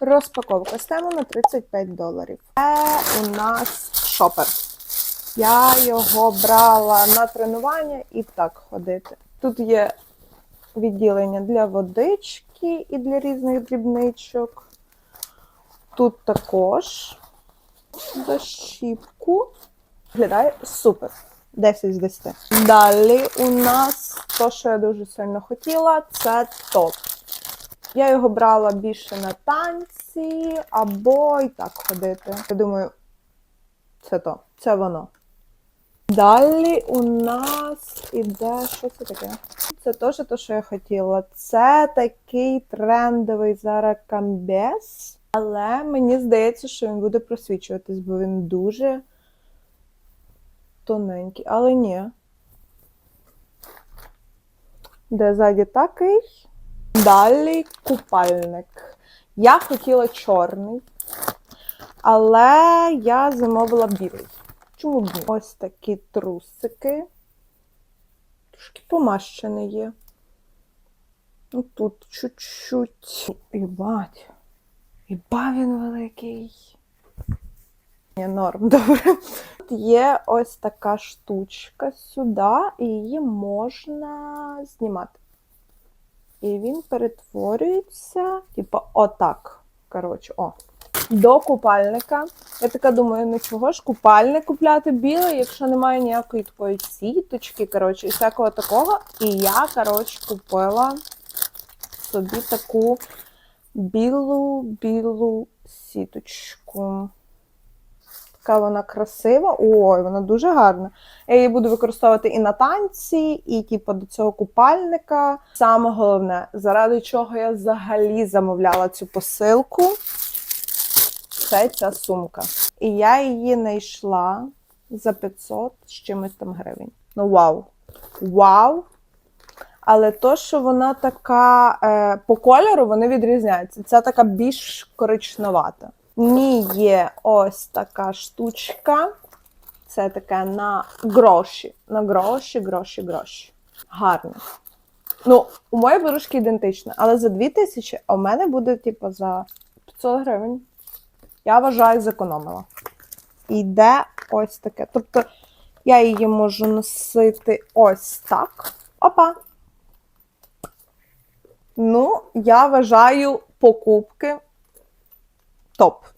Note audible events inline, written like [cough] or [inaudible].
Розпаковка з на 35 доларів. Це у нас шопер. Я його брала на тренування і так ходити. Тут є відділення для водички і для різних дрібничок. Тут також защіпку. Виглядає супер. 10 з 10. Далі у нас то, що я дуже сильно хотіла, це топ. Я його брала більше на танці або і так ходити. Я думаю, це то, це воно. Далі у нас іде. Що це таке? Це теж те, що я хотіла. Це такий трендовий зараз камбез. Але мені здається, що він буде просвічуватись, бо він дуже тоненький. Але ні. Де ззаді такий. Далі купальник. Я хотіла чорний, але я замовила білий. Чому б? Ось такі трусики. Трошки помащений є. Ну тут чуть-чуть. І бать. Він великий. Ні, норм, [laughs] добре. Тут є ось така штучка сюди, і її можна знімати. І він перетворюється, типу, отак. Коротше, о. До купальника. Я така думаю, ну чого ж купальник купляти білий, якщо немає ніякої такої сіточки, коротше, і всякого такого. І я, коротше, купила собі таку білу-білу сіточку. Така вона красива. Ой, вона дуже гарна. Я її буду використовувати і на танці, і типу, до цього купальника. Саме головне, заради чого я взагалі замовляла цю посилку, це ця сумка. І я її знайшла за 500 з чимось там гривень. Ну, вау! Вау! Але то, що вона така е, по кольору, вони відрізняються. Це така більш коричневата. В є ось така штучка. Це таке на гроші. На гроші, гроші, гроші. Гарно. Ну, у моєї подружки ідентичне, але за 2000, а у мене буде, типу, за 500 гривень. Я вважаю, зекономила. Іде ось таке. Тобто я її можу носити ось так. Опа. Ну, я вважаю покупки топ.